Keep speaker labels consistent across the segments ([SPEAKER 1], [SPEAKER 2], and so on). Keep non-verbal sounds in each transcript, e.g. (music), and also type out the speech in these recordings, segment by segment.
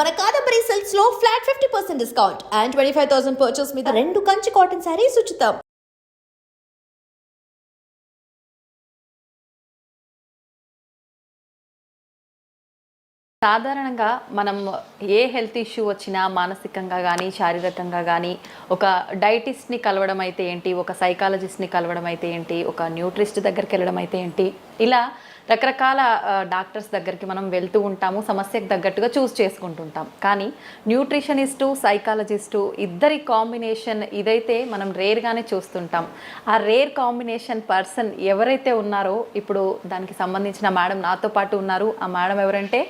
[SPEAKER 1] మన Kadambari సెల్స్లో flat fifty percent discount and twenty five thousand purchase మీద రెండు కంచి కాటన్ శారీస్ ఉచితం.
[SPEAKER 2] సాధారణంగా మనం ఏ హెల్త్ ఇష్యూ వచ్చినా మానసికంగా కానీ శారీరకంగా కానీ ఒక డైటిస్ట్ని కలవడం అయితే ఏంటి ఒక సైకాలజిస్ట్ని కలవడం అయితే ఏంటి ఒక న్యూట్రిస్ట్ దగ్గరికి వెళ్ళడం అయితే ఏంటి ఇలా రకరకాల డాక్టర్స్ దగ్గరికి మనం వెళ్తూ ఉంటాము సమస్యకు తగ్గట్టుగా చూస్ చేసుకుంటుంటాం. కానీ న్యూట్రిషనిస్టు సైకాలజిస్టు ఇద్దరి కాంబినేషన్ ఇదైతే మనం రేర్గానే చూస్తుంటాం. ఆ రేర్ కాంబినేషన్ పర్సన్ ఎవరైతే ఉన్నారో ఇప్పుడు దానికి సంబంధించిన మేడం నాతో పాటు ఉన్నారు. ఆ మేడం ఎవరంటే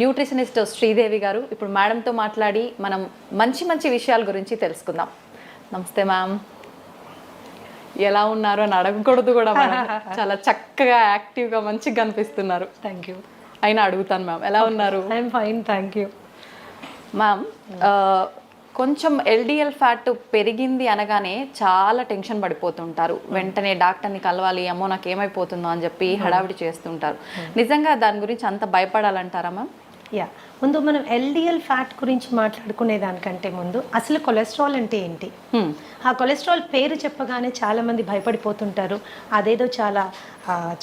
[SPEAKER 2] న్యూట్రిషనిస్ట్ శ్రీదేవి గారు. ఇప్పుడు మేడంతో మాట్లాడి మనం మంచి మంచి విషయాల గురించి తెలుసుకుందాం. నమస్తే మ్యామ్. ఎలా ఉన్నారు అని అడగకూడదు కూడా మేడం (laughs) చాలా చక్కగా యాక్టివ్గా మంచిగా కనిపిస్తున్నారు.
[SPEAKER 3] థ్యాంక్ యూ
[SPEAKER 2] అయినా అడుగుతాను మ్యామ్. ఎలా ఉన్నారు?
[SPEAKER 3] I'm fine thank you
[SPEAKER 2] ma'am కొంచెం ఎల్డిఎల్ ఫ్యాట్ పెరిగింది అనగానే చాలా టెన్షన్ పడిపోతుంటారు. వెంటనే డాక్టర్ని కలవాలి అమ్మో నాకు ఏమైపోతుందో అని చెప్పి హడావిడి చేస్తుంటారు. నిజంగా దాని గురించి అంత భయపడాలంటారా మ్యామ్?
[SPEAKER 3] యా ముందు మనం ఎల్డిఎల్ ఫ్యాట్ గురించి మాట్లాడుకునే దానికంటే ముందు అసలు కొలెస్ట్రాల్ అంటే ఏంటి? ఆ కొలెస్ట్రాల్ పేరు చెప్పగానే చాలా మంది భయపడిపోతుంటారు. అదేదో చాలా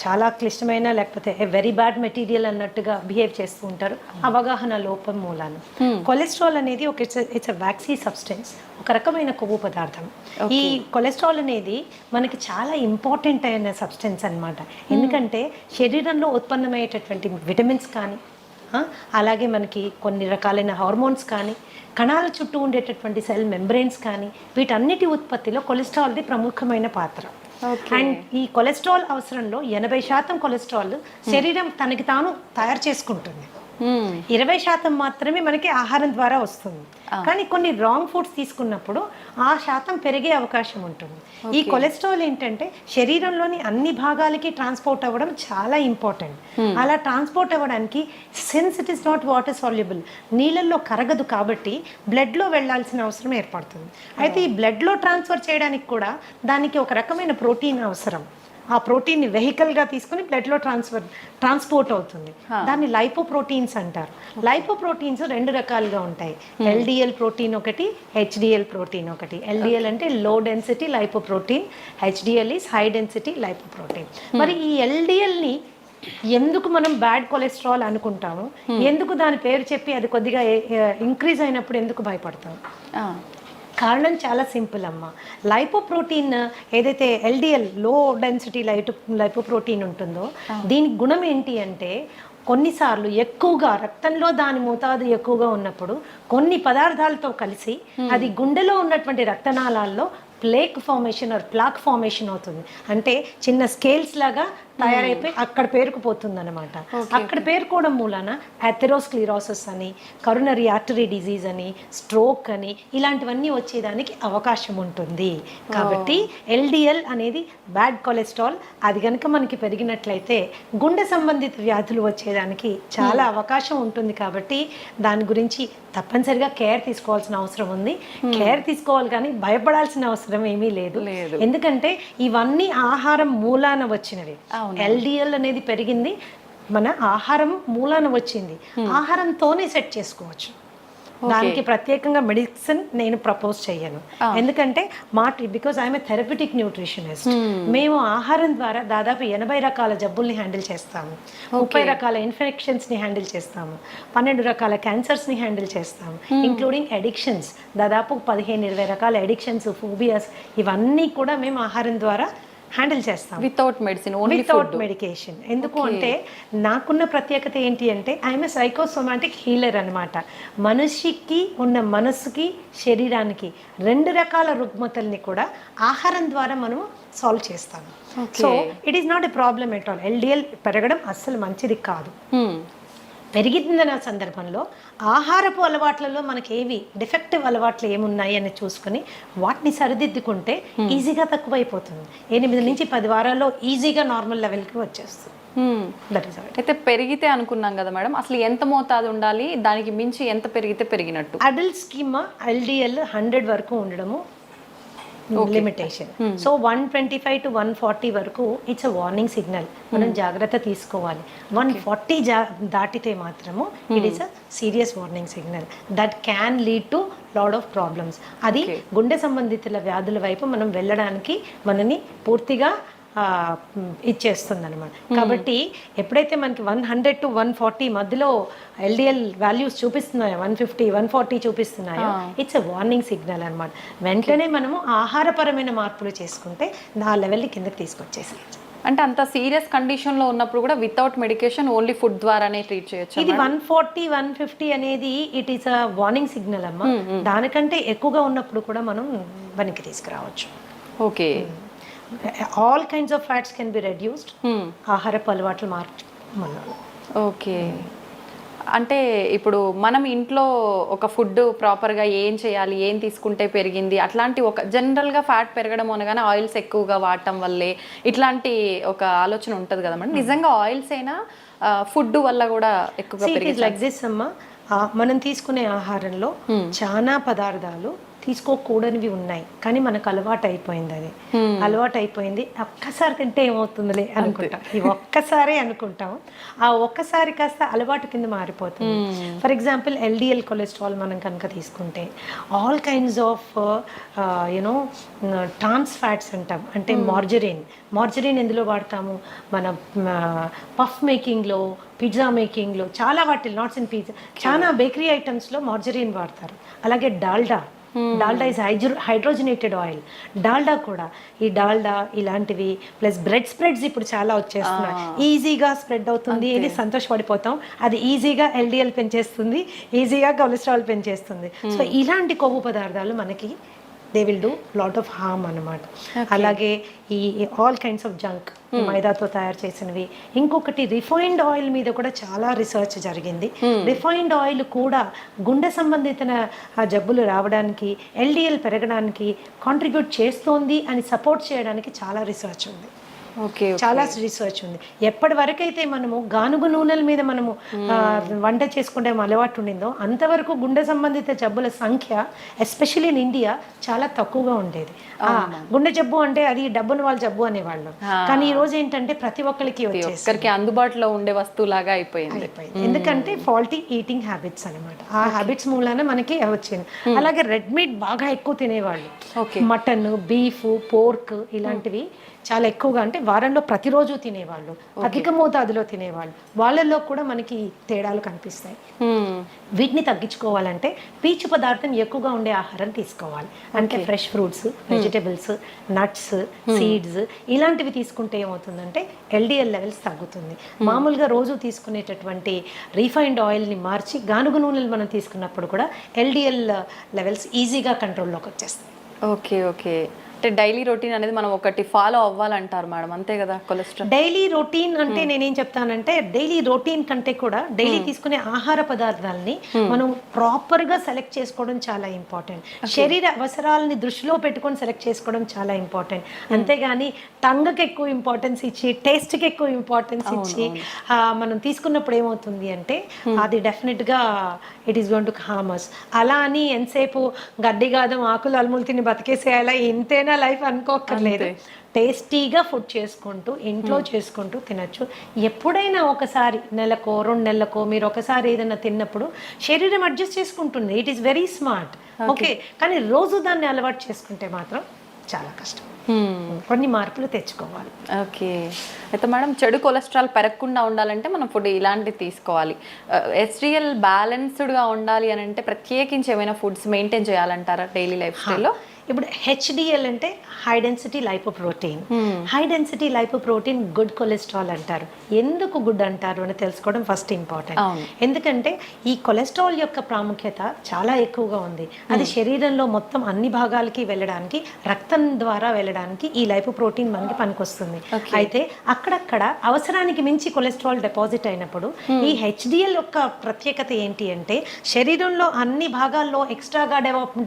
[SPEAKER 3] చాలా క్లిష్టమైన లేకపోతే వెరీ బ్యాడ్ మెటీరియల్ అన్నట్టుగా బిహేవ్ చేస్తూ ఉంటారు. అవగాహన లోపం మూలాన కొలెస్ట్రాల్ అనేది ఒక ఇట్స్ ఇట్స్ వ్యాక్సీ సబ్స్టెన్స్ ఒక రకమైన కొవ్వు పదార్థం. ఈ కొలెస్ట్రాల్ అనేది మనకి చాలా ఇంపార్టెంట్ అయిన సబ్స్టెన్స్ అన్నమాట. ఎందుకంటే శరీరంలో ఉత్పన్నమయ్యేటటువంటి విటమిన్స్ కానీ అలాగే మనకి కొన్ని రకాలైన హార్మోన్స్ కానీ కణాల చుట్టూ ఉండేటటువంటి సెల్ మెంబ్రెయిన్స్ కానీ వీటన్నిటి ఉత్పత్తిలో కొలెస్ట్రాల్ది ప్రముఖమైన పాత్ర. అండ్ ఈ కొలెస్ట్రాల్ అవసరంలో ఎనభై శాతం కొలెస్ట్రాల్ శరీరం తనకి తాను తయారు చేసుకుంటుంది. ఇరవై శాతం మాత్రమే మనకి ఆహారం ద్వారా వస్తుంది. కానీ కొన్ని రాంగ్ ఫుడ్స్ తీసుకున్నప్పుడు ఆ శాతం పెరిగే అవకాశం ఉంటుంది. ఈ కొలెస్ట్రాల్ ఏంటంటే శరీరంలోని అన్ని భాగాలకి ట్రాన్స్పోర్ట్ అవ్వడం చాలా ఇంపార్టెంట్ అలా ట్రాన్స్పోర్ట్ అవ్వడానికి since it is not water soluble నీళ్ళల్లో కరగదు కాబట్టి బ్లడ్లో వెళ్ళాల్సిన అవసరం ఏర్పడుతుంది. అయితే ఈ బ్లడ్లో ట్రాన్స్ఫర్ చేయడానికి కూడా దానికి ఒక రకమైన ప్రోటీన్ అవసరం. ఆ ప్రోటీన్ వెహికల్గా తీసుకుని బ్లడ్లో ట్రాన్స్ఫర్ ట్రాన్స్పోర్ట్ అవుతుంది. దాన్ని లైపోప్రోటీన్స్ అంటారు. లైపోప్రోటీన్స్ రెండు రకాలుగా ఉంటాయి. ఎల్డిఎల్ ప్రోటీన్ ఒకటి హెచ్డిఎల్ ప్రోటీన్ ఒకటి. ఎల్డిఎల్ అంటే low density lipoprotein HDL is high density lipoprotein. మరి ఈ ఎల్డిఎల్ని ఎందుకు మనం బ్యాడ్ కొలెస్ట్రాల్ అనుకుంటాము? ఎందుకు దాని పేరు చెప్పి అది కొద్దిగా ఇంక్రీజ్ అయినప్పుడు ఎందుకు భయపడతాం? కారణం చాలా సింపుల్ అమ్మ. లైపోప్రోటీన్ ఏదైతే ఎల్డిఎల్లో డెన్సిటీ లైట్ లైపోప్రోటీన్ ఉంటుందో దీని గుణం ఏంటి అంటే కొన్నిసార్లు ఎక్కువగా రక్తంలో దాని మోతాదు ఎక్కువగా ఉన్నప్పుడు కొన్ని పదార్థాలతో కలిసి అది గుండెలో ఉన్నటువంటి రక్తనాళాల్లో plaque formation or plaque formation అవుతుంది. అంటే చిన్న స్కేల్స్ లాగా తయారైపోయి అక్కడ పేరుకుపోతుంది అనమాట అక్కడ పేరుకోవడం మూలాన అథెరోస్క్లిరోసిస్ అని కరోనరీ ఆర్టరీ డిజీజ్ అని స్ట్రోక్ అని ఇలాంటివన్నీ వచ్చేదానికి అవకాశం ఉంటుంది. కాబట్టి ఎల్డిఎల్ అనేది బ్యాడ్ కొలెస్ట్రాల్. అది కనుక మనకి పెరిగినట్లయితే గుండె సంబంధిత వ్యాధులు వచ్చేదానికి చాలా అవకాశం ఉంటుంది కాబట్టి దాని గురించి తప్పనిసరిగా కేర్ తీసుకోవాల్సిన అవసరం ఉంది. కేర్ తీసుకోవాలి కానీ భయపడాల్సిన అవసరం ఏమీ లేదు.
[SPEAKER 2] లేదు.
[SPEAKER 3] ఎందుకంటే ఇవన్నీ ఆహారం మూలాన వచ్చినవి. ఎల్డిఎల్ అనేది పెరిగింది. మన ఆహారం మూలాన వచ్చింది. ఆహారంతోనే సెట్ చేసుకోవచ్చు. దానికి ప్రత్యేకంగా మెడిసిన్ నేను ప్రపోజ్ చేయను. ఎందుకంటే మా because I'm a therapeutic nutritionist మేము ఆహారం ద్వారా దాదాపు ఎనభై రకాల జబ్బుల్ని హ్యాండిల్ చేస్తాము. ముప్పై రకాల ఇన్ఫెక్షన్స్ని హ్యాండిల్ చేస్తాము. పన్నెండు రకాల క్యాన్సర్స్ని హ్యాండిల్ చేస్తాము. ఇంక్లూడింగ్ అడిక్షన్స్ దాదాపు పదిహేను ఇరవై రకాల అడిక్షన్స్ ఫోబియాస్ ఇవన్నీ కూడా మేము ఆహారం ద్వారా హ్యాండిల్ చేస్తాం.
[SPEAKER 2] Without medicine only
[SPEAKER 3] without medication ఎందుకు అంటే నాకున్న ప్రత్యేకత ఏంటి అంటే ఐఎమ్ ఏ సైకోసోమాటిక్ హీలర్ అనమాట మనిషికి ఉన్న మనసుకి శరీరానికి రెండు రకాల రుగ్మతల్ని కూడా ఆహారం ద్వారా మనం సాల్వ్ చేస్తాము. So it is not a problem at all LDL పెరగడం అస్సలు మంచిది కాదు. పెరిగిందన్న సందర్భంలో ఆహారపు అలవాట్లలో మనకి ఏవి డిఫెక్టివ్ అలవాట్లు ఏమున్నాయి అని చూసుకుని వాటిని సరిదిద్దుకుంటే ఈజీగా తక్కువైపోతుంది. ఎనిమిది నుంచి పది వారాల్లో ఈజీగా నార్మల్ లెవెల్కి వచ్చేస్తుంది. దట్ ఈస్
[SPEAKER 2] అయితే పెరిగితే అనుకున్నాం కదా మేడం అసలు ఎంత మోతాదు ఉండాలి? దానికి మించి ఎంత పెరిగితే పెరిగినట్టు?
[SPEAKER 3] అడల్ట్ స్కీమ్ ఎల్డిఎల్ హండ్రెడ్ వరకు ఉండడము. Limitation so one twenty five to one forty వరకు ఇట్స్ అ వార్నింగ్ సిగ్నల్ మనం జాగ్రత్త తీసుకోవాలి. వన్ ఫార్టీ జా దాటితే మాత్రము it is a serious warning signal that can lead to lot of problems అది గుండె సంబంధితుల వ్యాధుల వైపు మనం వెళ్ళడానికి మనని పూర్తిగా ఇచ్చేస్తుంది అనమాట కాబట్టి ఎప్పుడైతే మనకి one hundred to one forty మధ్యలో ఎల్డిఎల్ వాల్యూస్ చూపిస్తున్నాయో వన్ ఫిఫ్టీ వన్ ఫార్టీ చూపిస్తున్నాయో ఇట్స్ ఎ వార్నింగ్ సిగ్నల్ అనమాట వెంటనే మనము ఆహారపరమైన మార్పులు చేసుకుంటే ఆ లెవెల్ని కిందకి తీసుకొచ్చేసేయచ్చు.
[SPEAKER 2] అంటే అంత సీరియస్ కండిషన్లో ఉన్నప్పుడు కూడా వితౌట్ మెడికేషన్ ఓన్లీ ఫుడ్ ద్వారానే ట్రీట్ చేయొచ్చు
[SPEAKER 3] ఇది వన్ ఫార్టీ వన్ ఫిఫ్టీ అనేది it is a warning signal అమ్మా. దానికంటే ఎక్కువగా ఉన్నప్పుడు కూడా మనం వెనక్కి తీసుకురావచ్చు.
[SPEAKER 2] Okay.
[SPEAKER 3] All kinds of fats can be reduced ఆహారపు అలవాట్లు మార్చు
[SPEAKER 2] ఓకే. అంటే ఇప్పుడు మనం ఇంట్లో ఒక ఫుడ్ ప్రాపర్గా ఏం చేయాలి ఏం తీసుకుంటే పెరిగింది అట్లాంటి ఒక జనరల్గా ఫ్యాట్ పెరగడం అనగానే ఆయిల్స్ ఎక్కువగా వాడటం వల్లే ఇట్లాంటి ఒక ఆలోచన ఉంటుంది కదా మేడం. నిజంగా ఆయిల్స్ అయినా ఫుడ్ వల్ల కూడా ఎక్కువగా
[SPEAKER 3] లైక్ దిస్ అమ్మా. మనం తీసుకునే ఆహారంలో చాలా పదార్థాలు తీసుకోకూడనివి ఉన్నాయి. కానీ మనకు అలవాటు అయిపోయింది అది. అలవాటు అయిపోయింది ఒక్కసారి తింటే ఏమవుతుందిలే అనుకుంటాం. ఈ ఒక్కసారే అనుకుంటాం. ఆ ఒక్కసారి కాస్త అలవాటు కింద మారిపోతుంది. ఫర్ ఎగ్జాంపుల్ ఎల్డిఎల్ కొలెస్ట్రాల్ మనం కనుక తీసుకుంటే all kinds of you know trans fats అంటాం. అంటే మార్జరిన్. మార్జరిన్ ఎందులో వాడతాము? మన పఫ్ మేకింగ్లో పిజ్జా మేకింగ్లో చాలా వాటిలో నాట్స్ ఇన్ పిజ్జా. చాలా బేకరీ ఐటమ్స్లో మార్జరిన్ వాడతారు. అలాగే Dalda. Dalda is hydro hydrogenated oil Dalda కూడా ఈ డాల్డా ఇలాంటివి ప్లస్ బ్రెడ్ స్ప్రెడ్స్ ఇప్పుడు చాలా వచ్చేస్తున్నాయి. ఈజీగా స్ప్రెడ్ అవుతుంది ఇది సంతోషపడిపోతాం. అది ఈజీగా ఎల్డిఎల్ పెంచేస్తుంది ఈజీగా కొలెస్ట్రాల్ పెంచేస్తుంది. సో ఇలాంటి కొవ్వు పదార్థాలు మనకి they will do lot of harm అనమాట అలాగే ఈ ఆల్ కైండ్స్ ఆఫ్ జంక్ మైదాతో తయారు చేసినవి. ఇంకొకటి రిఫైన్డ్ ఆయిల్ మీద కూడా చాలా రీసెర్చ్ జరిగింది. రిఫైన్డ్ ఆయిల్ కూడా గుండె సంబంధిత జబ్బులు రావడానికి ఎల్డిఎల్ పెరగడానికి కాంట్రిబ్యూట్ చేస్తోంది అని సపోర్ట్ చేయడానికి చాలా రీసెర్చ్ ఉంది.
[SPEAKER 2] ఓకే
[SPEAKER 3] చాలా రీసెర్చ్ ఉంది. ఎప్పటి వరకైతే మనము గానుగు నూనెల మీద మనము వంట చేసుకుంటే అలవాటు ఉండిందో అంతవరకు గుండె సంబంధిత జబ్బుల సంఖ్య ఎస్పెషల్లీ ఇన్ ఇండియా చాలా తక్కువగా ఉండేది. గుండె జబ్బు అంటే అది డబ్బున వాళ్ళ జబ్బు అనేవాళ్ళు. కానీ ఈ రోజు ఏంటంటే ప్రతి ఒక్కరికి
[SPEAKER 2] ఒక్కరికి అందుబాటులో ఉండే వస్తువులాగా అయిపోయింది.
[SPEAKER 3] ఎందుకంటే ఫాల్టీ ఈటింగ్ హ్యాబిట్స్ అన్నమాట. ఆ హ్యాబిట్స్ మూలాన మనకి వచ్చింది. అలాగే రెడ్ మీట్ బాగా ఎక్కువ తినేవాళ్ళు. మటన్ బీఫ్ పోర్క్ ఇలాంటివి. చాలా ఎక్కువగా అంటే వారంలో ప్రతిరోజు తినేవాళ్ళు అధిక మోతాదులో తినేవాళ్ళు. వాళ్ళల్లో కూడా మనకి తేడాలు కనిపిస్తాయి. వీటిని తగ్గించుకోవాలంటే పీచు పదార్థం ఎక్కువగా ఉండే ఆహారం తీసుకోవాలి. అంటే fresh fruits vegetables nuts seeds ఇలాంటివి తీసుకుంటే ఏమవుతుందంటే ఎల్డిఎల్ లెవెల్స్ తగ్గుతుంది. మామూలుగా రోజు తీసుకునేటటువంటి రీఫైన్డ్ ఆయిల్ని మార్చి గానుగు నూనెలు మనం తీసుకున్నప్పుడు కూడా ఎల్డిఎల్ లెవెల్స్ ఈజీగా కంట్రోల్లోకి వచ్చేస్తాయి.
[SPEAKER 2] Okay okay. అంటే డైలీ రొటీన్ అనేది మనం ఒకటి ఫాలో అవ్వాలంటారు మేడం అంతే కదా కొలెస్ట్రాల్?
[SPEAKER 3] డైలీ రొటీన్ అంటే నేనేం చెప్తానంటే డైలీ రొటీన్ కంటే కూడా డైలీ తీసుకునే ఆహార పదార్థాలని మనం ప్రాపర్గా సెలెక్ట్ చేసుకోవడం చాలా ఇంపార్టెంట్. శరీర అవసరాలని దృష్టిలో పెట్టుకొని సెలెక్ట్ చేసుకోవడం చాలా ఇంపార్టెంట్. అంతేగాని టంగకి ఎక్కువ ఇంపార్టెన్స్ ఇచ్చి టేస్ట్కి ఎక్కువ ఇంపార్టెన్స్ ఇచ్చి మనం తీసుకున్నప్పుడు ఏమవుతుంది అంటే అది డెఫినెట్గా it is going to harm us అలా అని ఎంతసేపు గడ్డి గాదం ఆకులు అలుములు తిని బతికేసేయాలా? ఇంతేనా లైఫ్ అనుకోక్కర్లేదు. టేస్టీగా ఫుడ్ చేసుకుంటూ ఇంట్లో చేసుకుంటూ తినొచ్చు. ఎప్పుడైనా ఒకసారి నెలకో రెండు నెలలకో మీరు ఒకసారి ఏదైనా తిన్నప్పుడు శరీరం అడ్జస్ట్ చేసుకుంటుంది. It is very smart okay. కానీ రోజు దాన్ని అలవాటు చేసుకుంటే మాత్రం చాలా కష్టం. కొన్ని మార్పులు తెచ్చుకోవాలి.
[SPEAKER 2] ఓకే. అయితే మేడం చెడు కొలెస్ట్రాల్ పెరగకుండా ఉండాలంటే మనం ఫుడ్ ఇలాంటివి తీసుకోవాలి. ఎస్డిఎల్ బ్యాలెన్స్డ్గా ఉండాలి అని అంటే ప్రత్యేకించి ఏమైనా ఫుడ్స్ మెయింటైన్ చేయాలంటారా డైలీ లైఫ్ స్టైల్లో?
[SPEAKER 3] ఇప్పుడు హెచ్డిఎల్ అంటే high density lipoprotein high density lipoprotein good cholesterol అంటారు. ఎందుకు గుడ్ అంటారు అని తెలుసుకోవడం ఫస్ట్ ఇంపార్టెంట్. ఎందుకంటే ఈ కొలెస్ట్రాల్ యొక్క ప్రాముఖ్యత చాలా ఎక్కువగా ఉంది. అది శరీరంలో మొత్తం అన్ని భాగాలకి వెళ్ళడానికి రక్తం ద్వారా వెళ్ళడానికి ఈ లైపోప్రోటీన్ మనకి పనికొస్తుంది. అయితే అక్కడక్కడ అవసరానికి మించి కొలెస్ట్రాల్ డిపాజిట్ అయినప్పుడు ఈ హెచ్డిఎల్ యొక్క ప్రత్యేకత ఏంటి అంటే శరీరంలో అన్ని భాగాల్లో ఎక్స్ట్రాగా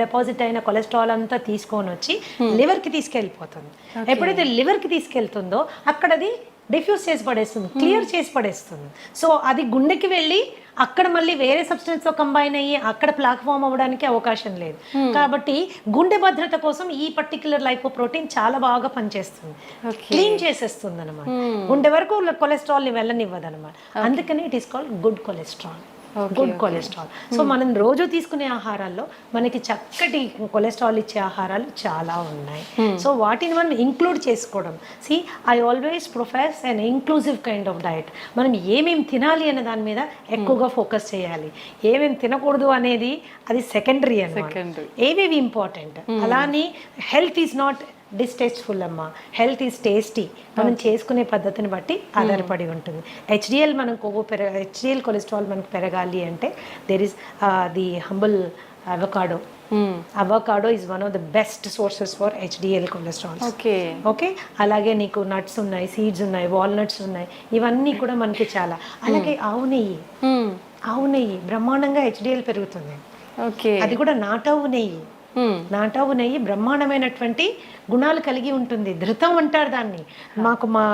[SPEAKER 3] డిపాజిట్ అయిన కొలెస్ట్రాల్ అంతా తీసుకొని వచ్చి లివర్కి తీసుకెళ్ళిపోతుంది. ఎప్పుడైతే లివర్కి తీసుకెళ్తుందో అక్కడ అది డిఫ్యూజ్ చేసి పడేస్తుంది క్లియర్ చేసి పడేస్తుంది. సో అది గుండెకి వెళ్ళి అక్కడ మళ్ళీ వేరే సబ్స్టెన్స్తో కంబైన్ అయ్యి అక్కడ ప్లాట్ఫామ్ అవ్వడానికి అవకాశం లేదు. కాబట్టి గుండె భద్రత కోసం ఈ పర్టికులర్ లైపో ప్రోటీన్ చాలా బాగా పనిచేస్తుంది. క్లీన్ చేసేస్తుంది అనమాట గుండె వరకు కొలెస్ట్రాల్ని వెళ్ళనివ్వదు అనమాట అందుకని it is called good cholesterol. Good cholesterol so మనం రోజు తీసుకునే ఆహారాల్లో మనకి చక్కటి కొలెస్ట్రాల్ ఇచ్చే ఆహారాలు చాలా ఉన్నాయి. సో వాటిని మనం ఇంక్లూడ్ చేసుకోవడం. See I always profess and inclusive kind of diet మనం ఏమేమి తినాలి అనే దాని మీద ఎక్కువగా ఫోకస్ చేయాలి. ఏమేమి తినకూడదు అనేది అది సెకండరీ
[SPEAKER 2] Secondary.
[SPEAKER 3] ఏవేవి ఇంపార్టెంట్ అలానే హెల్త్ ఈజ్ నాట్ డిస్టేస్ట్ఫుల్ అమ్మా హెల్త్ ఈజ్ టేస్టీ. మనం చేసుకునే పద్ధతిని బట్టి ఆధారపడి ఉంటుంది. హెచ్డిఎల్ మనం కొవ్వు పెరగ హెచ్డిఎల్ కొలెస్ట్రాల్ మనకు పెరగాలి అంటే there is the humble avocado avocado is one of the best sources for HDL cholesterol
[SPEAKER 2] okay.
[SPEAKER 3] Okay? అలాగే నీకు నట్స్ ఉన్నాయి సీడ్స్ ఉన్నాయి వాల్నట్స్ ఉన్నాయి. ఇవన్నీ కూడా మనకి చాలా. అలాగే ఆవు నెయ్యి. ఆవు నెయ్యి బ్రహ్మాండంగా హెచ్డిఎల్ పెరుగుతుంది.
[SPEAKER 2] ఓకే.
[SPEAKER 3] అది కూడా నాటావు నెయ్యి. నాటావు నెయ్యి బ్రహ్మాండమైనటువంటి గుణాలు కలిగి ఉంటుంది. ధృతం అంటారు దాన్ని. మాకు మా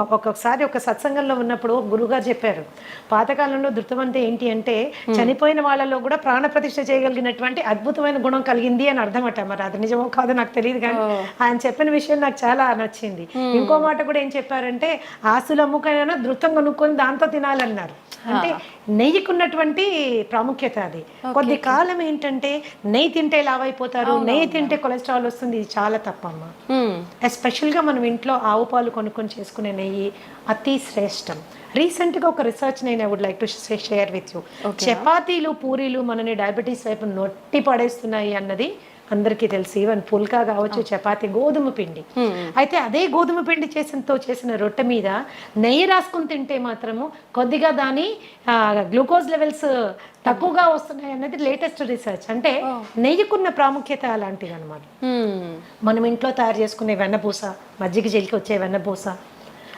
[SPEAKER 3] ఒక్కొక్కసారి ఒక సత్సంగంలో ఉన్నప్పుడు గురుగారు చెప్పారు పాతకాలంలో ధృతం అంటే ఏంటి అంటే చనిపోయిన వాళ్ళలో కూడా ప్రాణ ప్రతిష్ఠ చేయగలిగినటువంటి అద్భుతమైన గుణం కలిగింది అని అర్థమట మరి అది నిజమో కాదో నాకు తెలియదు కానీ ఆయన చెప్పిన విషయం నాకు చాలా నచ్చింది. ఇంకో మాట కూడా ఏం చెప్పారంటే ఆస్తులు అమ్ముకైనా ధృతం కొనుక్కొని దాంతో తినాలన్నారు. అంటే నెయ్యికున్నటువంటి ప్రాముఖ్యత అది. కొద్ది కాలం ఏంటంటే నెయ్యి తింటే లావైపోతారు నెయ్యి తింటే కొలెస్ట్రాల్ వస్తుంది ఇది చాలా తప్పమ్మా. ఎస్పెషల్గా మనం ఇంట్లో ఆవు పాలు కొనుక్కొని చేసుకునే నెయ్యి అతి శ్రేష్టం. రీసెంట్గా ఒక రీసెర్చ్ నేను I would like to share with you. చపాతీలు పూరీలు మనని డయాబెటీస్ వైపు నొట్టి పడేస్తున్నాయి అన్నది అందరికీ తెలుసు. ఈవెన్ పుల్కా కావచ్చు చపాతీ గోధుమ పిండి. అయితే అదే గోధుమ పిండి చేసినతో చేసిన రొట్టె మీద నెయ్యి రాసుకుని తింటే మాత్రము కొద్దిగా దాని గ్లూకోజ్ లెవెల్స్ తక్కువగా వస్తున్నాయి అన్నది లేటెస్ట్ రీసెర్చ్. అంటే నెయ్యికున్న ప్రాముఖ్యత అలాంటిది అనమాట మనం ఇంట్లో తయారు చేసుకునే వెన్నపూస మజ్జిగ జైలుకి వచ్చే వెన్నపూస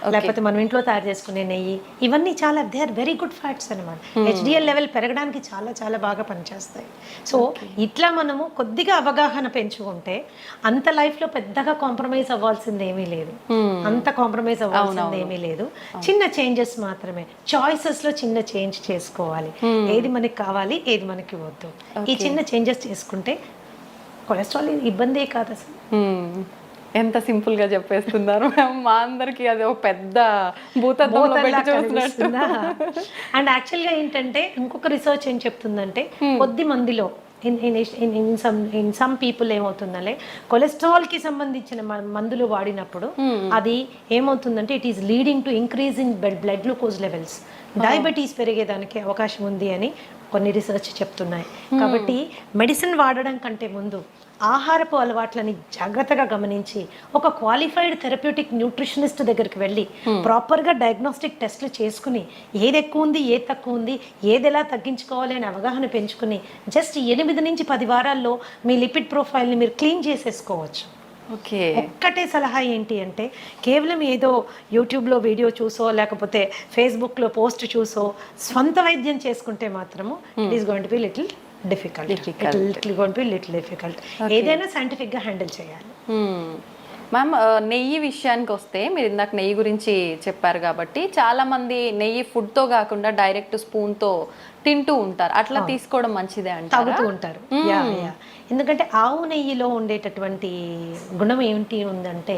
[SPEAKER 3] లేకపోతే మనం ఇంట్లో తయారు చేసుకునే నెయ్యి ఇవన్నీ చాలా they are very good fats అనమాట. హెచ్డిఎల్ లెవెల్ పెరగడానికి చాలా చాలా బాగా పనిచేస్తాయి. సో ఇట్లా మనము కొద్దిగా అవగాహన పెంచుకుంటే అంత లైఫ్లో పెద్దగా కాంప్రమైజ్ అవ్వాల్సింది ఏమీ లేదు. అంత కాంప్రమైజ్ అవ్వాల్సింది ఏమీ లేదు. చిన్న చేంజెస్ మాత్రమే. చాయిసెస్లో చిన్న చేంజ్ చేసుకోవాలి. ఏది మనకి కావాలి ఏది మనకి వద్దు. ఈ చిన్న చేంజెస్ చేసుకుంటే కొలెస్ట్రాల్ ఇబ్బందే కాదు అసలు.
[SPEAKER 2] ఎంత సింపుల్గా చెప్పేస్తున్నారు మా అందరికి అది ఒక పెద్ద భూతత్వంలో పెట్టి
[SPEAKER 3] అండ్ యాక్చువల్గా ఏంటంటే ఇంకొక రీసెర్చ్ ఏం చెప్తుందంటే కొద్ది మందిలో in in in some in some people ఏమవుతుందంటే కొలెస్ట్రాల్కి సంబంధించిన మందులు వాడినప్పుడు అది ఏమవుతుందంటే it is leading to increase in blood glucose levels diabetes పెరిగేదానికి అవకాశం ఉంది అని కొన్ని రీసెర్చ్ చెప్తున్నాయి. కాబట్టి మెడిసిన్ వాడడం కంటే ముందు ఆహారపు అలవాట్లని జాగ్రత్తగా గమనించి ఒక క్వాలిఫైడ్ థెరప్యూటిక్ న్యూట్రిషనిస్ట్ దగ్గరికి వెళ్ళి ప్రాపర్గా డయాగ్నోస్టిక్ టెస్ట్లు చేసుకుని ఏది ఎక్కువ ఉంది ఏది తక్కువ ఉంది ఏది ఎలా తగ్గించుకోవాలి అని అవగాహన పెంచుకుని జస్ట్ ఎనిమిది నుంచి పది వారాల్లో మీ లిపిడ్ ప్రొఫైల్ని మీరు క్లీన్ చేసేసుకోవచ్చు.
[SPEAKER 2] ఓకే.
[SPEAKER 3] ఒక్కటే సలహా ఏంటి అంటే కేవలం ఏదో యూట్యూబ్లో వీడియో చూసో లేకపోతే ఫేస్బుక్లో పోస్ట్ చూసో స్వంత వైద్యం చేసుకుంటే మాత్రము it is going to be little difficult little be difficult ఏదైనా సైంటిఫిక్గా హ్యాండిల్ చేయాలి.
[SPEAKER 2] మ్యామ్ ఆ, నెయ్యి విషయానికి వస్తే మీరు ఇందాక నెయ్యి గురించి చెప్పారు కాబట్టి చాలా మంది నెయ్యి food తో కాకుండా డైరెక్ట్తో తింటూ ఉంటారు. అట్లా తీసుకోవడం మంచిదే అంటారా?
[SPEAKER 3] తాగుతూ ఉంటారు. యా ఎందుకంటే ఆవు నెయ్యిలో ఉండేటటువంటి గుణం ఏంటి ఉందంటే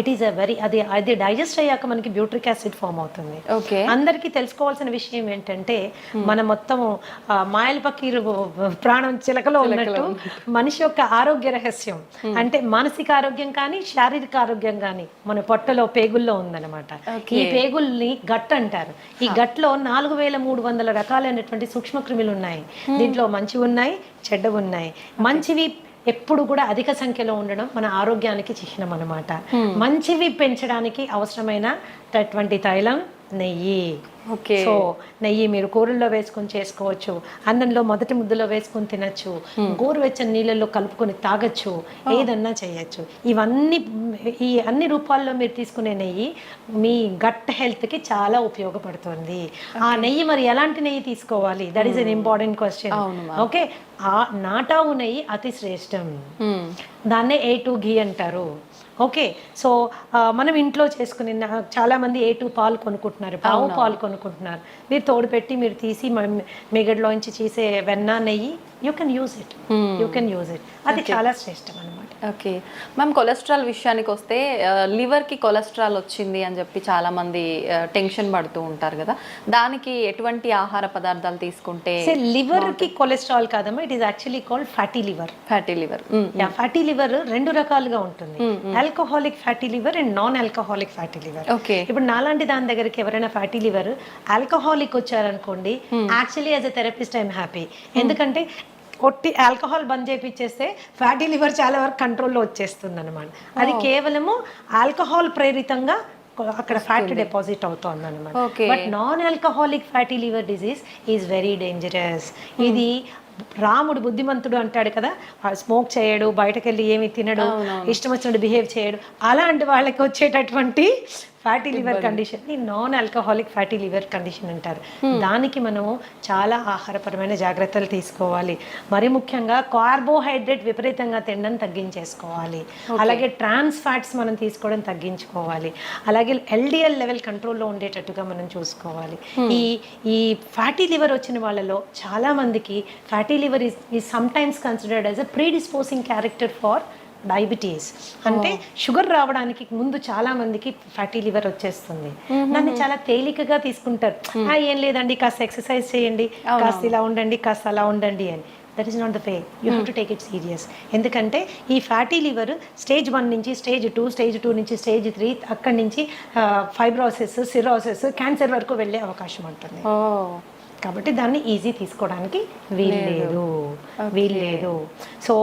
[SPEAKER 3] ఇట్ ఈస్ అ వెరీ అది అది డైజెస్ట్ అయ్యాక మనకి బ్యూట్రిక్ యాసిడ్ ఫామ్ అవుతుంది.
[SPEAKER 2] ఓకే
[SPEAKER 3] అందరికీ తెలుసుకోవాల్సిన విషయం ఏంటంటే మన మొత్తం మాయల పకీరు ప్రాణం చిలకలో ఉన్నట్టు మనిషి యొక్క ఆరోగ్య రహస్యం. అంటే మానసిక ఆరోగ్యం కానీ శారీరక ఆరోగ్యం కానీ మన పొట్టలో పేగుల్లో ఉందన్నమాట. ఈ పేగుల్ని గట్ అంటారు. ఈ గట్లో నాలుగు వేల మూడు వందల రకాలైనటువంటి సూక్ష్మక్రిములు ఉన్నాయి. దీంట్లో మంచివి ఉన్నాయి చెడ్డవి ఉన్నాయి. మంచివి ఎప్పుడు కూడా అధిక సంఖ్యలో ఉండడం మన ఆరోగ్యానికి చిహ్నం అనమాట మంచివి పెంచడానికి అవసరమైనటువంటి తైలం నెయ్యి.
[SPEAKER 2] ఓకే.
[SPEAKER 3] సో నెయ్యి మీరు కూరల్లో వేసుకొని చేసుకోవచ్చు. అన్నంలో మొదటి ముద్దలో వేసుకొని తినచ్చు. గోరువెచ్చని నీళ్ళల్లో కలుపుకొని తాగొచ్చు. ఏదన్నా చేయొచ్చు. ఇవన్నీ ఈ అన్ని రూపాల్లో మీరు తీసుకునే నెయ్యి మీ గట్ హెల్త్కి చాలా ఉపయోగపడుతుంది. ఆ నెయ్యి మరి ఎలాంటి నెయ్యి తీసుకోవాలి? That is an important question okay? ఆ నాటావు నెయ్యి అతి శ్రేష్టం. దాన్నే ఏ టూ ఘీ అంటారు. ఓకే. సో మనం ఇంట్లో చేసుకుని చాలా మంది ఏ టూ పాలు కొనుక్కుంటున్నారు పావు పాలు కొనుక్కుంటున్నారు. మీరు తోడు పెట్టి మీరు తీసి మిగడ్లోంచి చేసే వెన్న నెయ్యి you can use it you can use it అది చాలా శ్రేష్టం అనమాట
[SPEAKER 2] ఓకే. మ్యామ్ కొలెస్ట్రాల్ విషయానికి వస్తే లివర్కి కొలెస్ట్రాల్ వచ్చింది అని చెప్పి చాలామంది టెన్షన్ పడుతూ ఉంటారు కదా. దానికి ఎటువంటి ఆహార పదార్థాలు తీసుకుంటే
[SPEAKER 3] లివర్కి కొలెస్ట్రాల్ కాదమ్మా it is actually called fatty liver.
[SPEAKER 2] Fatty liver.
[SPEAKER 3] Fatty liver రెండు రకాలుగా ఉంటుంది. Alcoholic fatty liver and non alcoholic fatty liver.
[SPEAKER 2] Okay.
[SPEAKER 3] ఇప్పుడు నాలాంటి దాని దగ్గరికి ఎవరైనా ఫ్యాటీ లివర్ ఆల్కహాలిక్ వచ్చారనుకోండి actually as a therapist I'm happy. ఎందుకంటే కొట్టి ఆల్కహాల్ బంద్ చేపిచ్చేస్తే ఫ్యాటీ లివర్ చాలా వరకు కంట్రోల్లో వచ్చేస్తుంది అనమాట అది కేవలము ఆల్కహాల్ ప్రేరితంగా అక్కడ ఫ్యాట్ డిపాజిట్ అవుతుంది అనమాట. But non alcoholic fatty liver disease is very dangerous ఇది రాముడు బుద్ధిమంతుడు అంటాడు కదా స్మోక్ చేయడు బయటకు వెళ్ళి ఏమి తినడు ఇష్టం వచ్చినట్టు బిహేవ్ చేయడు. అలాంటి వాళ్ళకి వచ్చేటటువంటి fatty liver కండిషన్ని non alcoholic fatty liver condition అంటారు. దానికి మనము చాలా ఆహారపరమైన జాగ్రత్తలు తీసుకోవాలి. మరి ముఖ్యంగా కార్బోహైడ్రేట్ విపరీతంగా తినడం తగ్గించేసుకోవాలి. అలాగే ట్రాన్స్ ఫ్యాట్స్ మనం తీసుకోవడం తగ్గించుకోవాలి. అలాగే ఎల్డిఎల్ లెవెల్ కంట్రోల్లో ఉండేటట్టుగా మనం చూసుకోవాలి. ఈ ఈ ఫ్యాటీ లివర్ వచ్చిన వాళ్ళలో చాలా మందికి ఫ్యాటీ లివర్ ఇస్ ఈ sometimes considered as a predisposing character for diabetes. అంటే షుగర్ రావడానికి ముందు చాలా మందికి ఫ్యాటీ లివర్ వచ్చేస్తుంది. దాన్ని చాలా తేలికగా తీసుకుంటారు. "ఆ, ఏం లేదండి కాస్త ఎక్సర్సైజ్ చేయండి కాస్త ఇలా ఉండండి కాస్త అలా ఉండండి అని. That is not the way you have to take it serious ఎందుకంటే ఈ ఫ్యాటీ లివర్ స్టేజ్ వన్ నుంచి స్టేజ్ టూ స్టేజ్ టూ నుంచి స్టేజ్ త్రీ అక్కడి నుంచి ఫైబ్రోసిస్ సిరోసిస్ క్యాన్సర్ వరకు వెళ్ళే అవకాశం ఉంటుంది. కాబట్టి దాన్ని ఈజీ తీసుకోవడానికి వీల్లేదు. వీల్లేదు. So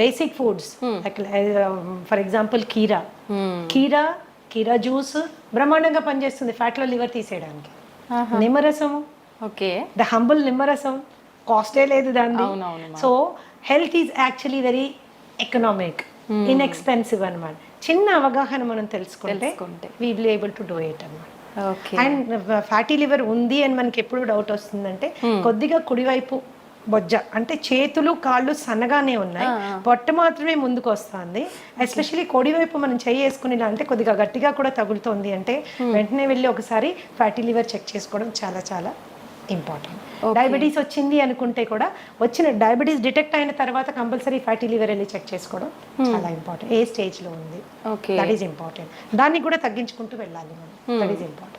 [SPEAKER 3] basic foods for example కీరా. కీరా కీరా జ్యూస్ బ్రహ్మాండంగా పనిచేస్తుంది ఫ్యాట్లో లివర్ తీసేయడానికి. నిమ్మరసం.
[SPEAKER 2] ఓకే.
[SPEAKER 3] ద హంబుల్ నిమ్మరసం. కాస్టే లేదు దాన్ని so health is actually very economic inexpensive అనమాట చిన్న అవగాహన మనం తెలుసుకుంటే. We will able to do it అనమాట అండ్ ఫ్యాటీ లివర్ ఉంది అని మనకి ఎప్పుడు డౌట్ వస్తుందంటే కొద్దిగా కుడివైపు బొజ్జ అంటే చేతులు కాళ్ళు సన్నగానే ఉన్నాయి. పొట్ట మాత్రమే ముందుకు వస్తుంది. ఎస్పెషల్లీ కుడివైపు మనం చేయి వేసుకుని ఇలా అంటే కొద్దిగా గట్టిగా కూడా తగులుతోంది అంటే వెంటనే వెళ్ళి ఒకసారి ఫ్యాటీ లివర్ చెక్ చేసుకోవడం చాలా చాలా ఇంపార్టెంట్ డయాబెటీస్ వచ్చింది అనుకుంటే కూడా వచ్చిన డయాబెటీస్ డిటెక్ట్ అయిన తర్వాత కంపల్సరీ ఫ్యాటీ లివర్ వెళ్ళి చెక్ చేసుకోవడం చాలా ఇంపార్టెంట్ ఏ స్టేజ్లో ఉంది?
[SPEAKER 2] ఓకే
[SPEAKER 3] దట్ ఈస్ ఇంపార్టెంట్ దాన్ని కూడా తగ్గించుకుంటూ వెళ్ళాలి మనం. దట్ ఈస్ ఇంపార్టెంట్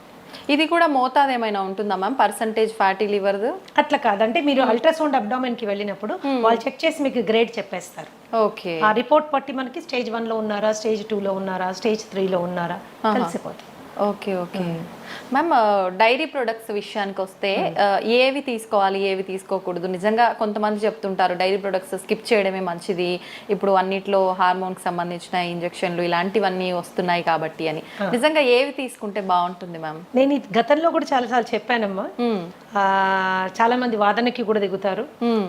[SPEAKER 2] ఇది కూడా మోతాదు ఏమైనా ఉంటుందా మ్యామ్ పర్సంటేజ్ ఫ్యాటీ లివర్ది
[SPEAKER 3] అట్లా కాదంటే మీరు అల్ట్రాసౌండ్ అబ్డామెన్కి వెళ్ళినప్పుడు వాళ్ళు చెక్ చేసి మీకు గ్రేడ్ చెప్పేస్తారు.
[SPEAKER 2] ఓకే
[SPEAKER 3] ఆ రిపోర్ట్ బట్టి మనకి స్టేజ్ వన్లో ఉన్నారా స్టేజ్ టూ లో ఉన్నారా స్టేజ్ త్రీ లో ఉన్నారా? తెలిసిపోతుంది
[SPEAKER 2] okay okay ma'am dairy products విషయానికి వస్తే ఆ, ఏవి తీసుకోవాలి ఏవి తీసుకోకూడదు? నిజంగా కొంతమంది చెప్తుంటారు డైరీ ప్రొడక్ట్స్ స్కిప్ చేయడమే మంచిది. ఇప్పుడు అన్నిట్లో హార్మోన్కి సంబంధించిన ఇంజెక్షన్లు ఇలాంటివన్నీ వస్తున్నాయి కాబట్టి అని. నిజంగా ఏవి తీసుకుంటే బాగుంటుంది మ్యామ్
[SPEAKER 3] నేను గతంలో కూడా చాలాసార్లు చెప్పానమ్మా. ఆ, చాలా మంది వాదనకి కూడా దిగుతారు.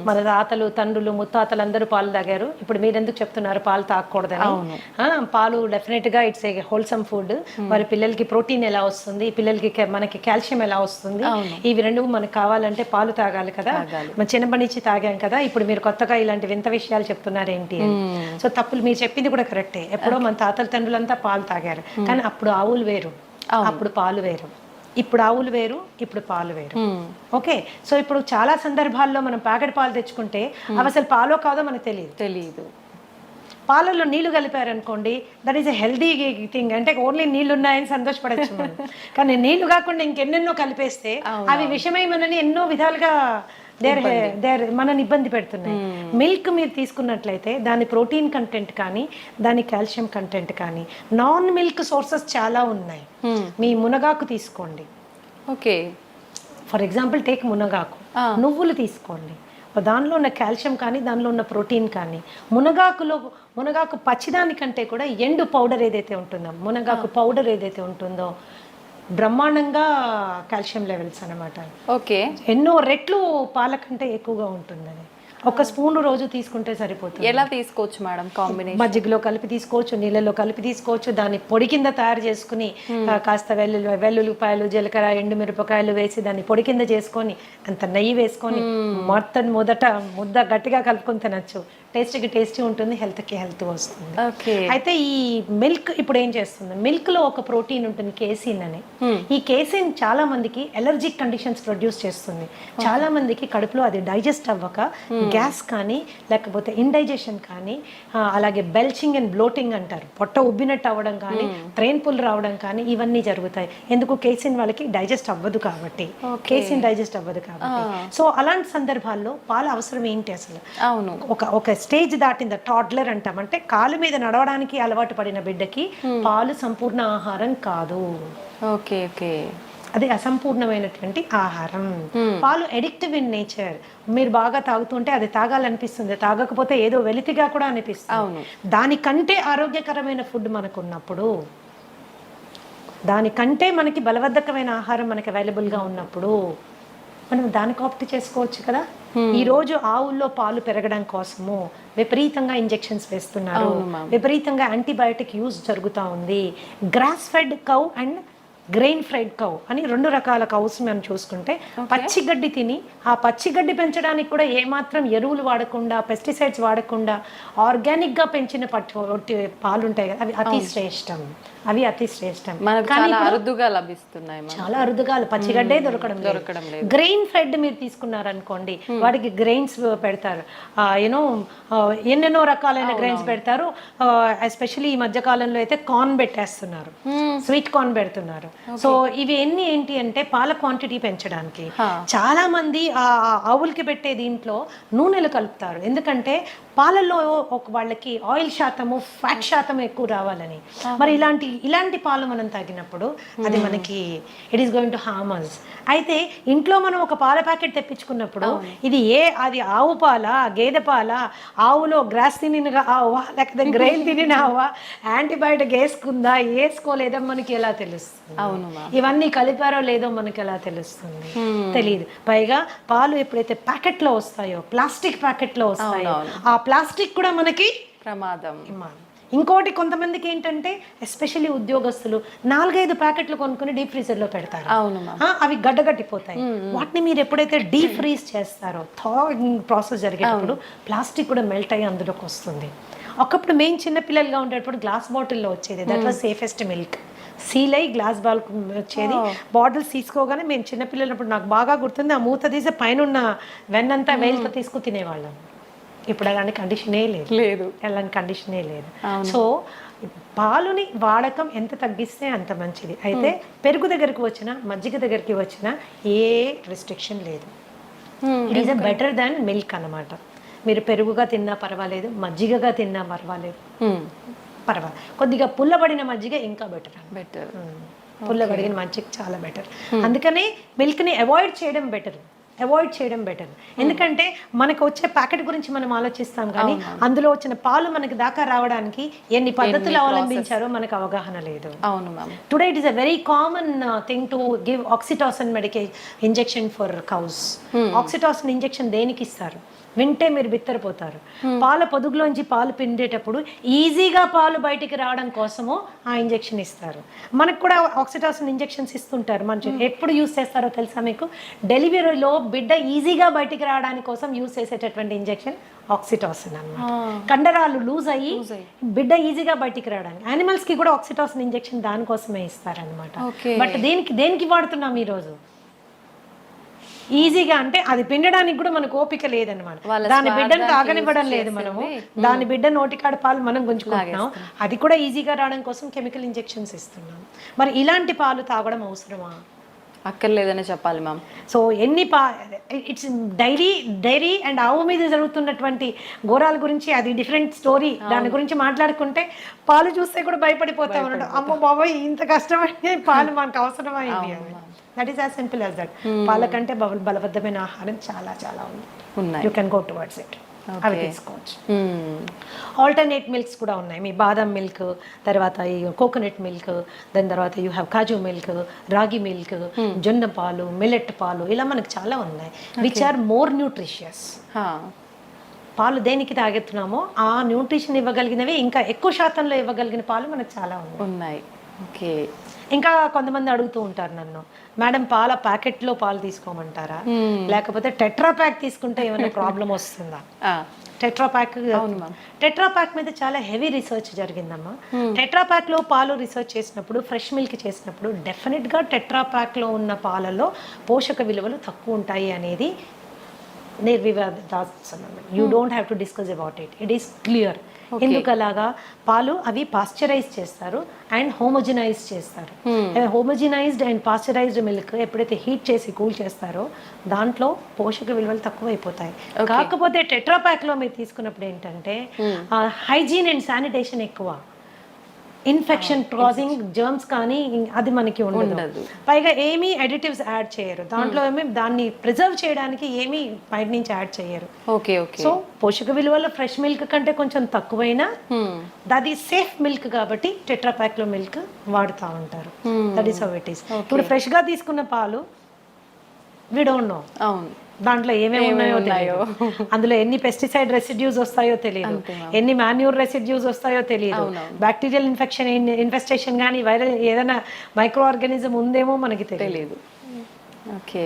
[SPEAKER 3] మన తాతలు తండ్రులు ముత్తాతలు అందరూ పాలు తాగారు. ఇప్పుడు మీరు ఎందుకు చెప్తున్నారు పాలు తాగకూడదని? పాలు డెఫినెట్గా ఇట్స్ ఏ హోల్సమ్ ఫుడ్ మరి పిల్లలకి ప్రోటీన్ ఎలా వస్తుంది? పిల్లలకి మనకి కాల్షియం ఎలా వస్తుంది? ఇవి రెండు మనకు కావాలంటే పాలు తాగాలి కదా? మన చిన్నప్పటి నుంచి తాగాం కదా? ఇప్పుడు మీరు కొత్తగా ఇలాంటి వింత విషయాలు చెప్తున్నారు ఏంటి అని. సో తప్పులు మీరు చెప్పింది కూడా కరెక్టే. ఎప్పుడో మన తాతల తండ్రులంతా పాలు తాగారు. కానీ అప్పుడు ఆవులు వేరు. అప్పుడు పాలు వేరు. ఇప్పుడు ఆవులు వేరు ఇప్పుడు పాలు వేరు. ఓకే. సో ఇప్పుడు చాలా సందర్భాల్లో మనం ప్యాకెట్ పాలు తెచ్చుకుంటే అవి అసలు పాలో కాదో మనకు తెలియదు
[SPEAKER 2] తెలియదు
[SPEAKER 3] పాలల్లో నీళ్ళు కలిపారనుకోండి that is a healthy thing అంటే ఓన్లీ నీళ్ళు ఉన్నాయని సంతోషపడచ్చు మనం. కానీ నీళ్ళు కాకుండా ఇంకెన్నెన్నో కలిపేస్తే అవి విషమై మనని ఎన్నో విధాలుగా దేర్ దేర్ మనని ఇబ్బంది పెడుతున్నాయి. మిల్క్ మీరు తీసుకున్నట్లయితే దాని ప్రోటీన్ కంటెంట్ కానీ దాని కాల్షియం కంటెంట్ కానీ నాన్ మిల్క్ సోర్సెస్ చాలా ఉన్నాయి. మీ మునగాకు తీసుకోండి.
[SPEAKER 2] ఓకే.
[SPEAKER 3] ఫర్ ఎగ్జాంపుల్ టేక్ మునగాకు. నువ్వులు తీసుకోండి. దానిలో ఉన్న కాల్షియం కానీ దానిలో ఉన్న ప్రోటీన్ కానీ మునగాకులో మునగాకు పచ్చిదానికంటే కూడా ఎండు పౌడర్ ఏదైతే ఉంటుందో మునగాకు పౌడర్ ఏదైతే ఉంటుందో బ్రహ్మాండంగా కాల్షియం లెవెల్స్ అన్నమాట.
[SPEAKER 2] ఓకే.
[SPEAKER 3] ఎన్నో రెట్లు పాల కంటే ఎక్కువగా ఉంటుందని. ఒక స్పూన్ రోజు తీసుకుంటే సరిపోతుంది.
[SPEAKER 2] ఎలా తీసుకోవచ్చు మేడం కాంబినేషన్?
[SPEAKER 3] మజ్జిగలో కలిపి తీసుకోవచ్చు నీళ్ళలో కలిపి తీసుకోవచ్చు దాన్ని పొడి కింద తయారు చేసుకుని కాస్త వెల్లుల్లి వెల్లుల్లిపాయలు జీలకర్ర ఎండు మిరపకాయలు వేసి దాన్ని పొడి కింద చేసుకొని అంత నెయ్యి వేసుకొని మొత్తం మొదట ముద్ద గట్టిగా కలుపుకొని తినచ్చు. టేస్ట్కి టేస్టీ ఉంటుంది హెల్త్కి హెల్త్ వస్తుంది.
[SPEAKER 2] ఓకే.
[SPEAKER 3] అయితే ఈ మిల్క్ ఇప్పుడు ఏం చేస్తుంది? మిల్క్లో ఒక ప్రోటీన్ ఉంటుంది కేసిన్ అని. ఈ కేసిన్ చాలా మందికి ఎలర్జిక్ కండిషన్స్ ప్రొడ్యూస్ చేస్తుంది. చాలా మందికి కడుపులో అది డైజెస్ట్ అవ్వక గ్యాస్ కానీ లేకపోతే ఇండైజెషన్ కానీ అలాగే బెల్చింగ్ అండ్ బ్లోటింగ్ అంటారు. పొట్ట ఉబ్బినట్టు అవ్వడం కానీ ట్రైన్ పుల్ రావడం కానీ ఇవన్నీ జరుగుతాయి. ఎందుకు? కేసిన్ వాళ్ళకి డైజెస్ట్ అవ్వదు కాబట్టి. కేసిన్ డైజెస్ట్ అవ్వదు కాబట్టి. సో అలాంటి సందర్భాల్లో పాల అవసరం ఏంటి అసలు?
[SPEAKER 2] అవును.
[SPEAKER 3] ఒక ఒక స్టేజ్ దాటింది టాడ్లర్ అంటాం. అంటే కాలు మీద నడవడానికి అలవాటు పడిన బిడ్డకి పాలు సంపూర్ణ ఆహారం కాదు.
[SPEAKER 2] Okay okay.
[SPEAKER 3] అది అసంపూర్ణమైనటువంటి ఆహారం. పాలు ఎడిక్టివ్ ఇన్ నేచర్ మీరు బాగా తాగుతుంటే అది తాగాలనిపిస్తుంది. తాగకపోతే ఏదో వెలితిగా కూడా అనిపిస్తుంది. దానికంటే ఆరోగ్యకరమైన ఫుడ్ మనకు ఉన్నప్పుడు దానికంటే మనకి బలవర్ధకమైన ఆహారం మనకి available గా ఉన్నప్పుడు మనం దానికి ఆప్ట్ చేసుకోవచ్చు కదా? ఈ రోజు ఆవుల్లో పాలు పెరగడం కోసము విపరీతంగా ఇంజెక్షన్స్ వేస్తున్నారు. విపరీతంగా యాంటీబయాటిక్ యూజ్ జరుగుతూ ఉంది. Grass fed cow and grain fried cow అని రెండు రకాల కౌస్ మనం చూసుకుంటే పచ్చి గడ్డి తిని ఆ పచ్చి గడ్డి పెంచడానికి కూడా ఏమాత్రం ఎరువులు వాడకుండా పెస్టిసైడ్స్ వాడకుండా organic గా పెంచిన పట్టు పాలు ఉంటాయి కదా అవి అతి శ్రేష్టం. అవి అతి శ్రేష్టం. కానీ
[SPEAKER 2] చాలా అరుదుగా లభిస్తున్నాయి
[SPEAKER 3] చాలా అరుదుగా పచ్చిగడ్డే దొరకడం
[SPEAKER 2] దొరకడం లేదు.
[SPEAKER 3] గ్రెయిన్ ఫెడ్ మీరు తీసుకున్నారనుకోండి వాటికి గ్రెయిన్స్ పెడతారు. యూనో ఎన్నెన్నో రకాలైన గ్రెయిన్స్ పెడతారు. ఎస్పెషల్లీ ఈ మధ్య కాలంలో అయితే కార్న్ పెట్టేస్తున్నారు. స్వీట్ కార్న్ పెడుతున్నారు. సో ఇవి ఎన్ని ఏంటి అంటే పాల క్వాంటిటీ పెంచడానికి. చాలా మంది ఆ ఆవులకి పెట్టే దీంట్లో నూనెలు కలుపుతారు. ఎందుకంటే పాలల్లో ఒక వాళ్ళకి ఆయిల్ శాతము ఫ్యాట్ శాతం ఎక్కువ రావాలని. మరి ఇలాంటి ఇలాంటి పాలు మనం తాగినప్పుడు అది మనకి it is going to harmful అయితే ఇంట్లో మనం ఒక పాల ప్యాకెట్ తెప్పించుకున్నప్పుడు ఇది ఏ అది ఆవు పాల గేదె పాల ఆవులో గ్రాస్ తినిన ఆవా లేకపోతే గ్రెయిన్ (laughs) తినిన ఆవా యాంటీబయాటిక్ వేసుకుందా వేసుకోలేదా మనకి ఎలా తెలుస్తుంది?
[SPEAKER 2] అవును
[SPEAKER 3] ఇవన్నీ కలిపారో లేదో మనకి ఎలా తెలుస్తుంది? తెలియదు పైగా పాలు ఎప్పుడైతే ప్యాకెట్లో వస్తాయో ప్లాస్టిక్ ప్యాకెట్లో వస్తాయో ఆ ప్లాస్టిక్ కూడా మనకి
[SPEAKER 2] ప్రమాదం.
[SPEAKER 3] ఇంకోటి కొంతమందికి ఏంటంటే ఎస్పెషల్లీ ఉద్యోగస్తులు నాలుగైదు ప్యాకెట్లు కొనుక్కొని డీప్ ఫ్రీజర్లో పెడతారు.
[SPEAKER 2] అవును
[SPEAKER 3] అవి గడ్డగట్టిపోతాయి. వాటిని మీరు ఎప్పుడైతే డీప్ ఫ్రీజ్ చేస్తారో థా ప్రాసెస్ జరిగేటప్పుడు ప్లాస్టిక్ కూడా మెల్ట్ అయ్యి అందులోకి వస్తుంది. ఒకప్పుడు మేము చిన్న పిల్లలుగా ఉండేటప్పుడు గ్లాస్ బాటిల్లో వచ్చేది. That was safest milk seal అయి గ్లాస్ బాల్ వచ్చేది. బాటిల్స్ తీసుకోగానే మేము చిన్న పిల్లలప్పుడు నాకు బాగా గుర్తుంది ఆ మూత తీసి పైన వెన్నంతా వేలుతో తీసుకు తినేవాళ్ళం. ఇప్పుడు అలాంటి కండిషనే లేదు.
[SPEAKER 2] లేదు.
[SPEAKER 3] అలాంటి కండిషనే లేదు. సో పాలుని వాడకం ఎంత తగ్గిస్తే అంత మంచిది. అయితే పెరుగు దగ్గరికి వచ్చినా మజ్జిగ దగ్గరికి వచ్చినా ఏ రెస్ట్రిక్షన్ లేదు. It is better than milk అన్నమాట. మీరు పెరుగుగా తిన్నా పర్వాలేదు మజ్జిగగా తిన్నా పర్వాలేదు. పర్వాలేదు. కొద్దిగా పుల్లబడిన మజ్జిగ ఇంకా బెటర్
[SPEAKER 2] బెటర్
[SPEAKER 3] పుల్లబడిన మజ్జిగ చాలా బెటర్ అందుకనే మిల్క్ని అవాయిడ్ చేయడం బెటర్ అవాయిడ్ చేయడం బెటర్ ఎందుకంటే మనకు వచ్చే ప్యాకెట్ గురించి మనం ఆలోచిస్తాం కానీ అందులో వచ్చిన పాలు మనకి దాకా రావడానికి ఎన్ని పద్ధతులు అవలంబించారో మనకు అవగాహన లేదు.
[SPEAKER 2] అవును ma'am
[SPEAKER 3] today it is a very common thing to give oxytocin మెడికే injection for cows oxytocin injection దేనికి ఇస్తారు? వింటే మీరు బిత్తరపోతారు. పాల పొదుగులోంచి పాలు పిండేటప్పుడు ఈజీగా పాలు బయటికి రావడం కోసము ఆ ఇంజెక్షన్ ఇస్తారు. మనకు కూడా ఆక్సిటాసిన్ ఇంజెక్షన్స్ ఇస్తుంటారు. మంచి ఎప్పుడు యూస్ చేస్తారో తెలుసా మీకు? డెలివరీలో బిడ్డ ఈజీగా బయటికి రావడానికి కోసం యూస్ చేసేటటువంటి ఇంజెక్షన్ ఆక్సిటాసిన్ అన్నమాట. కండరాలు లూజ్ అయ్యి బిడ్డ ఈజీగా బయటికి రావడానికి యానిమల్స్కి కూడా ఆక్సిటాసిన్ ఇంజెక్షన్ దానికోసమే ఇస్తారనమాట. బట్ దేనికి దేనికి వాడుతున్నాం ఈరోజు? ఈజీగా అంటే అది పిండడానికి కూడా మనకు ఓపిక లేదనమాట దాని బిడ్డను తాగనివ్వడం లేదు మనము. దాని బిడ్డ నోటికాడ పాలు మనం గుంజుకుంటున్నాం. అది కూడా ఈజీగా రావడం కోసం కెమికల్ ఇంజెక్షన్స్ ఇస్తున్నాం. మరి ఇలాంటి పాలు తాగడం అవసరమా?
[SPEAKER 2] అక్కర్లేదనే చెప్పాలి మ్యామ్.
[SPEAKER 3] సో ఎన్ని పా ఇట్స్ డైరీ డైరీ అండ్ ఆవు మీద జరుగుతున్నటువంటి ఘోరాల గురించి అది డిఫరెంట్ స్టోరీ దాని గురించి మాట్లాడుకుంటే పాలు చూస్తే కూడా భయపడిపోతాం అన్నట్టు అమ్మ బాబోయ్ ఇంత కష్టమైన పాలు మనకు అవసరమైంది that is as simple as that పాల కంటే బల- బలబద్ధమైన ఆహారం చాలా చాలా ఉంది.
[SPEAKER 2] ఉన్నాయి.
[SPEAKER 3] You can go towards it అవి. తీసుకోవచ్చు. ఆల్టర్నేట్ మిల్క్స్ కూడా ఉన్నాయి. మీ బాదం మిల్క్ తర్వాత ఈ కోకోనట్ మిల్క్ దాని తర్వాత you have kaju milk ragi milk జొన్న పాలు మిల్లెట్ పాలు ఇలా మనకు చాలా ఉన్నాయి. Which are more nutritious. పాలు దేనికి తాగెత్తున్నామో ఆ న్యూట్రిషన్ ఇవ్వగలిగినవి ఇంకా ఎక్కువ శాతంలో ఇవ్వగలిగిన పాలు మనకు చాలా ఉన్నాయి.
[SPEAKER 2] ఉన్నాయి. ఓకే
[SPEAKER 3] ఇంకా కొంతమంది అడుగుతూ ఉంటారు నన్ను మేడం పాల ప్యాకెట్లో పాలు తీసుకోమంటారా? లేకపోతే టెట్రా ప్యాక్ తీసుకుంటే ఏమైనా (laughs) ప్రాబ్లం వస్తుందా. టెట్రా ప్యాక్ టెట్రా ప్యాక్ మీద చాలా హెవీ రీసెర్చ్ జరిగిందమ్మా. టెట్రా ప్యాక్లో పాలు రీసెర్చ్ చేసినప్పుడు ఫ్రెష్ మిల్క్ చేసినప్పుడు డెఫినెట్గా టెట్రా ప్యాక్లో ఉన్న పాలలో పోషక విలువలు తక్కువ ఉంటాయి అనేది నిర్వివాదాస్పదం you don't have to discuss about it it is clear ఎందుకు అలాగా పాలు అవి పాస్చరైజ్ చేస్తారు అండ్ హోమోజినైజ్ చేస్తారు. హోమోజినైజ్డ్ అండ్ పాస్చరైజ్డ్ మిల్క్ ఎప్పుడైతే హీట్ చేసి కూల్ చేస్తారో దాంట్లో పోషక విలువలు తక్కువ అయిపోతాయి కాకపోతే టెట్రా ప్యాక్లో మీరు తీసుకున్నప్పుడు ఏంటంటే హైజీన్ అండ్ శానిటేషన్ ఎక్కువ. ఇన్ఫెక్షన్ క్రాసింగ్ జర్మ్స్ కానీ అది మనకి ఉండదు. పైగా ఏమీ ఎడిటివ్స్ యాడ్ చేయరు. దాంట్లో ఏమి దాన్ని ప్రిజర్వ్ చేయడానికి ఏమీ బయట నుంచి యాడ్ చేయరు.
[SPEAKER 2] ఓకే ఓకే
[SPEAKER 3] సో పోషక విలువలు ఫ్రెష్ మిల్క్ కంటే కొంచెం తక్కువైనా అది సేఫ్ మిల్క్ కాబట్టి టెట్రా ప్యాక్లో మిల్క్ వాడుతూ ఉంటారు. That is how it is ఇప్పుడు ఫ్రెష్గా తీసుకున్న పాలు వి డోంట్ నో
[SPEAKER 2] అవును.
[SPEAKER 3] దాంట్లో ఏమేమి ఉన్నాయో తెలియదు అందులో ఎన్ని పెస్టిసైడ్ రెసిడ్యూస్ వస్తాయో తెలియదు ఎన్ని మాన్యూర్ రెసిడ్యూస్ వస్తాయో తెలియదు బ్యాక్టీరియల్ ఇన్ఫెక్షన్ ఇన్ఫెస్టేషన్ కానీ వైరల్ ఏదైనా మైక్రో ఆర్గానిజం ఉందేమో మనకి తెలియదు
[SPEAKER 2] తెలియదు ఓకే.